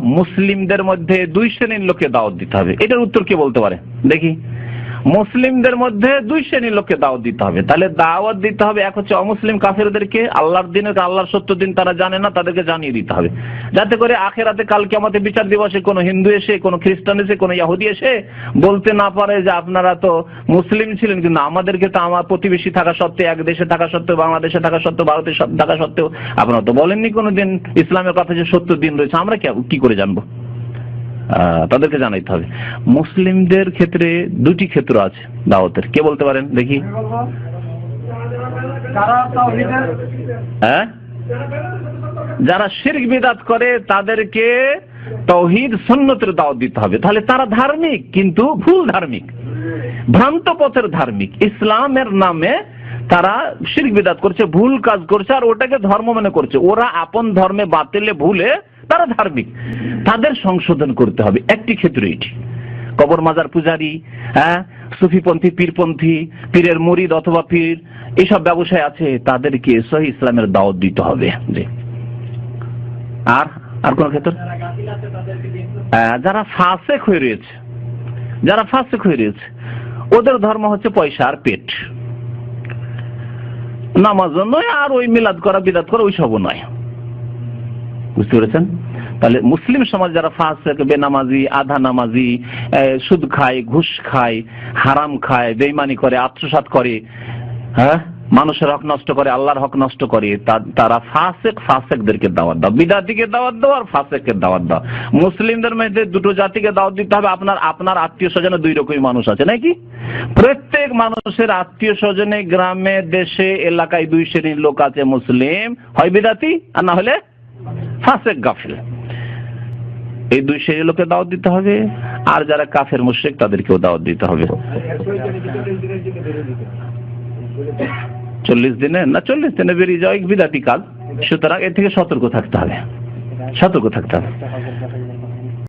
মুসলিমদের মধ্যে দুই শ্রেণির লোককে দাওয়াত দিতে হবে। এটার উত্তর কে বলতে পারে? দেখি। মুসলিমদের মধ্যে দুই শ্রেণির লোককে দাওয়াত দিতে হবে। তাহলে দাওয়াত দিতে হবে, এক হচ্ছে অমুসলিম কাফেরদেরকে, আল্লাহর দিনের আল্লাহর সত্য দিন তারা জানে না, তাদেরকে জানিয়ে দিতে হবে। যাতে করে আখেরাতে কালকে আমাদের বিচার দিবসে কোনো হিন্দু এসে, কোনো খ্রিস্টান এসে, কোনো ইয়াহুদি এসে বলতে না পারে যে আপনারা তো মুসলিম ছিলেন, কিন্তু আমাদেরকে তো আমার প্রতিবেশী থাকা সত্ত্বেও, এক দেশে থাকা সত্ত্বেও, বাংলাদেশে থাকা সত্ত্বেও, ভারতে থাকা সত্ত্বেও, আপনারা তো বলেননি কোনোদিন ইসলামের কথা যে সত্য দিন রয়েছে, আমরা কি- করে জানব? তাদেরকে জানাইতে হবে। মুসলিমদের ক্ষেত্রে দুটি ক্ষেত্র আছে দাওয়াতের। কে বলতে পারেন দেখি? হ্যাঁ? যারা শিরক বিদাত করে তাদেরকে তৌহিদ সুন্নতের দাওয়াত দিতে হবে। তাহলে তারা ধার্মিক কিন্তু ভুল ধার্মিক। ভ্রান্ত পথের ধার্মিক। ইসলামের নামে তারা শিরক বিদাত করছে ভুল কাজ করছে আর ওটাকে ধর্ম মনে করছে। ওরা আপন ধর্মে বাতিলে ভুলে তারা ধার্মিক। তাদের সংশোধন করতে হবে। একটি ক্ষেত্রে এটি। কবর মাজার পূজারি হ্যাঁ সুফিপন্থী পীরপন্থী পীরের মরিদ অথবা পীর এইসব ব্যবসায় আছে তাদেরকে সহি ইসলামের দাওয়াত দিতে হবে। আর আর কোন ক্ষেত্র? হ্যাঁ, যারা ফাসেক হয়ে রয়েছে যারা ফাসেক হয়ে রয়েছে ওদের ধর্ম হচ্ছে পয়সা আর পেট। নামাজ নয় আর ওই মিলাদ করা বিদাত করা ওই সবও নয়। বুঝতে পেরেছেন? তাহলে মুসলিম সমাজ যারা ফাসেক, বেনামাজি, আধা নামাজি সুদ খায়, ঘুষ খায়, হারাম খায় বেইমানি করে, আত্মসাৎ করে হ্যাঁ? মানুষের হক নষ্ট করে, আল্লাহর হক নষ্ট করে তারা ফাসেক, ফাসেকদেরকে দাওয়াত দাও। বিদাতিকে দাওয়াত দাও আর ফাসেককে দাওয়াত দাও। মুসলিমদের মধ্যে দুটো জাতিকে দাওয়াত দিতে হবে, আপনার আপনার আত্মীয় স্বজনে দুই রকমই মানুষ আছে, নাকি? প্রত্যেক মানুষের আত্মীয় স্বজনে গ্রামে, দেশে, এলাকায় দুই শ্রেণির লোক আছে মুসলিম। হয় বিদাতি আর না হলে ফাসেক গাফিল। এই দুই শ্রেণির লোকে দাওয়াত দিতে হবে, আর যারা কাফের, মুশ্রিক, তাদেরকেও দাওয়াত দিতে হবে। চল্লিশ দিনে? না, চল্লিশ দিনে বেরিয়ে যাওয়া বিদাতি কাজ। সুতরাং এর থেকে সতর্ক থাকতে হবে। সতর্ক থাকতে হবে।